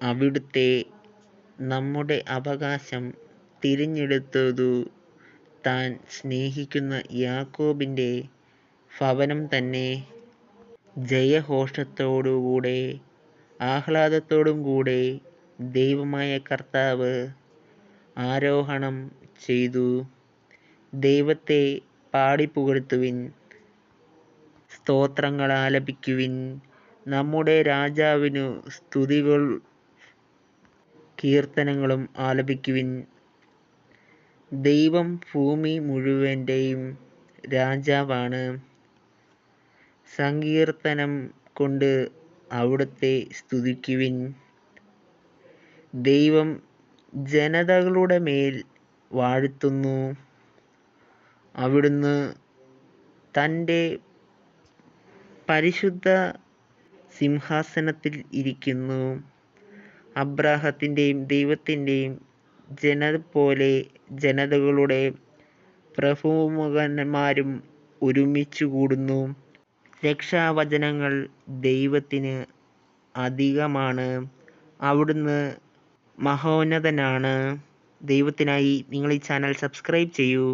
അവിടുത്തെ നമ്മുടെ അവകാശം തിരഞ്ഞെടുത്തതു താൻ സ്നേഹിക്കുന്ന യാക്കോബിന്റെ ഭവനം തന്നെ. ജയഘോഷത്തോടുകൂടെ ആഹ്ലാദത്തോടും കൂടെ ദൈവമായ കർത്താവ് ആരോഹണം ചെയ്തു. ദൈവത്തെ പാടിപ്പുകഴ്ത്തുവിൻ. സ്തോത്രങ്ങളാലപിക്കുവിൻ. നമ്മുടെ രാജാവിനു സ്തുതികളും കീർത്തനങ്ങളും ആലപിക്കുവിൻ. ദൈവം ഭൂമി മുഴുവന്റെയും രാജാവാണ്. സങ്കീർത്തനം കൊണ്ട് അവിടുത്തെ സ്തുതിക്കുവിൻ. ദൈവം ജനതകളുടെ മേൽ വാഴ്ത്തുന്നു അവിടുന്ന് തന്റെ പരിശുദ്ധസിംഹാസനത്തിൽ ഇരിക്കുന്നു. അബ്രാഹത്തിന്റെ ദൈവത്തിന്റെ ജനംപോലെ ജനതകളുടെ പ്രഭുമകന്മാരും ഒരുമിച്ചു കൂടുന്നു രക്ഷാവചനങ്ങൾ ദൈവത്തിന് അധികമാണ്. അവിടുന്ന് മഹോന്നതനാണ്. ദൈവത്തിനായി നിങ്ങൾ ഈ ചാനൽ സബ്സ്ക്രൈബ് ചെയ്യൂ.